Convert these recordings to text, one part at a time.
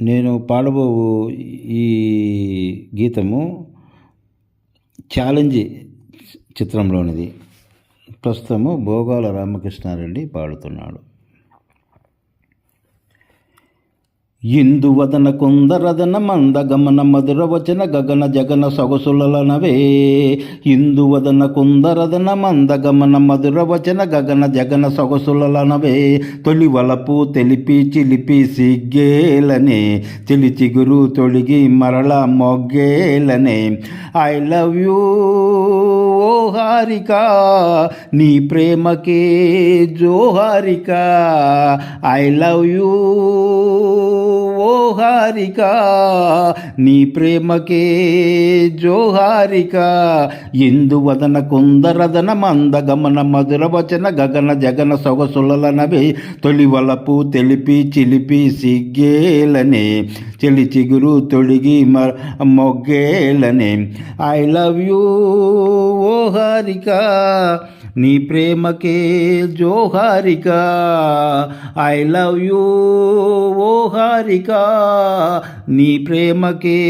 నేను పాడబో ఈ గీతము ఛాలెంజ్ చిత్రంలోనిది. ప్రస్తుతము భోగాల రామకృష్ణారెడ్డి పాడుతున్నాడు. ఇందువదన కుందరదన మందగమన మధురవచన గగన జగన సొగసులనవే ఇందువదన కుందరదన మందగమన మధురవచన గగన జగన సొగసులనవే తొలి వలపు తెలిపి చిలిపి సిగ్గేలనే. చిలి చిగురు తొడిగి మరల మొగ్గేలనే. ఐ లవ్ యూ ఓ హారిక నీ ప్రేమకే జోహారిక ఐ లవ్ యూ ఓ హారిక నీ ప్రేమకే జోహారిక ఇందువదన కుందరదన మందగమన మధుర వచన గగన జగన సొగసులనవి తొలి వలపు తెలిపి చిలిపి సిగ్గేలనే చెలి చిగురు తొడిగి మ మొగ్గేలనే. I love you oh Harika. నీ ప్రేమకే జోహారిక. I love you oh Harika. నీ ప్రేమకే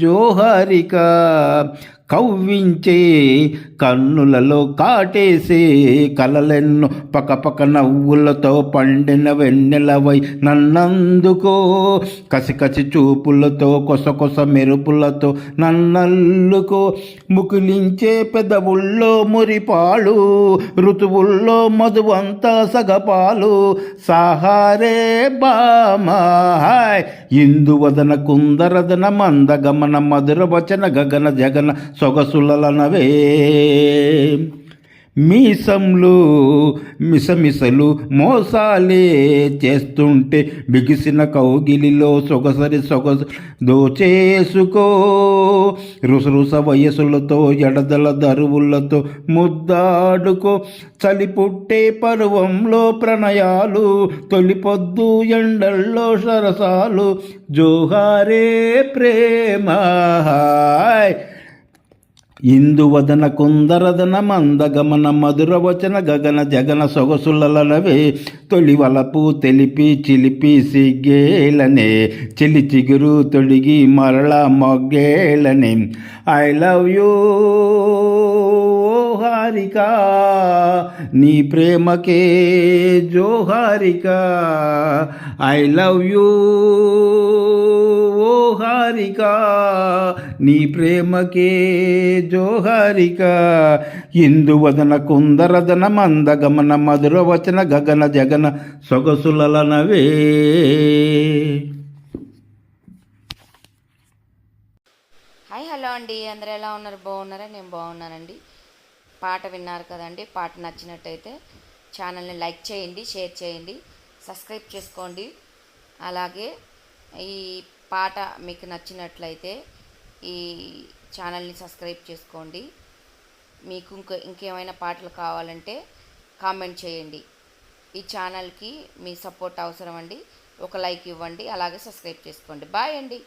జోహారిక. కవ్వించే కన్నులలో కాటేసే కలలెన్నో పకపక నవ్వులతో పండిన వెన్నెలవై నన్నందుకో. కసికసి చూపులతో కొస కొస మెరుపులతో నన్నల్లుకో. ముకులించే పెదవుల్లో మురిపాలు ఋతువుల్లో మధువంతా సగపాలు. సాహారే బామాయ్ హాయ్. ఇందువదన కుందరదన మందగమన మధుర వచన గగన జగన సొగసులనవే మీసంలు మిసమిసలు మోసాలే చేస్తుంటే బిగిసిన కౌగిలిలో సొగసరి సొగసు దోచేసుకో. రుసరుస వయసులతో ఎడదల దరువులతో ముద్దాడుకో. చలి పుట్టే పర్వంలో ప్రణయాలు తొలిపొద్దు ఎండల్లో సరసాలు. జోహారే ప్రేమ హాయ్. ఇందువదన కుందరదన మందగమన మధురవచన గగన జగన సొగసులనవే తొలివలపు తెలిపి చిలిపి సిగ్గేలనే చిలి చిగురు తొడిగి మరళ మొగ్గేలనే. ఐ లవ్ యూ హారిక నీ ప్రేమకే జోహారిక ఐ లవ్ యూ ఓ హారిక నీ ప్రేమకే జోహారిక. ఇందువదన కుందరదన మందగమన మధుర వచన గగన జగన సొగసులనవే హాయ్ హలో అండి. అందరు ఎలా ఉన్నారు? బాగున్నారా? నేను బాగున్నానండి. పాట విన్నారు కదండి. పాట నచ్చినట్టయితే ఛానల్ని లైక్ చేయండి షేర్ చేయండి సబ్స్క్రైబ్ చేసుకోండి. అలాగే ఈ పాట మీకు నచ్చినట్లయితే ఈ ఛానల్ని సబ్స్క్రైబ్ చేసుకోండి. మీకు ఇంక ఇంకేమైనా పాటలు కావాలంటే కామెంట్ చేయండి. ఈ ఛానల్కి మీ సపోర్ట్ అవసరం అండి. ఒక లైక్ ఇవ్వండి. అలాగే సబ్స్క్రైబ్ చేసుకోండి. బాయ్ అండి.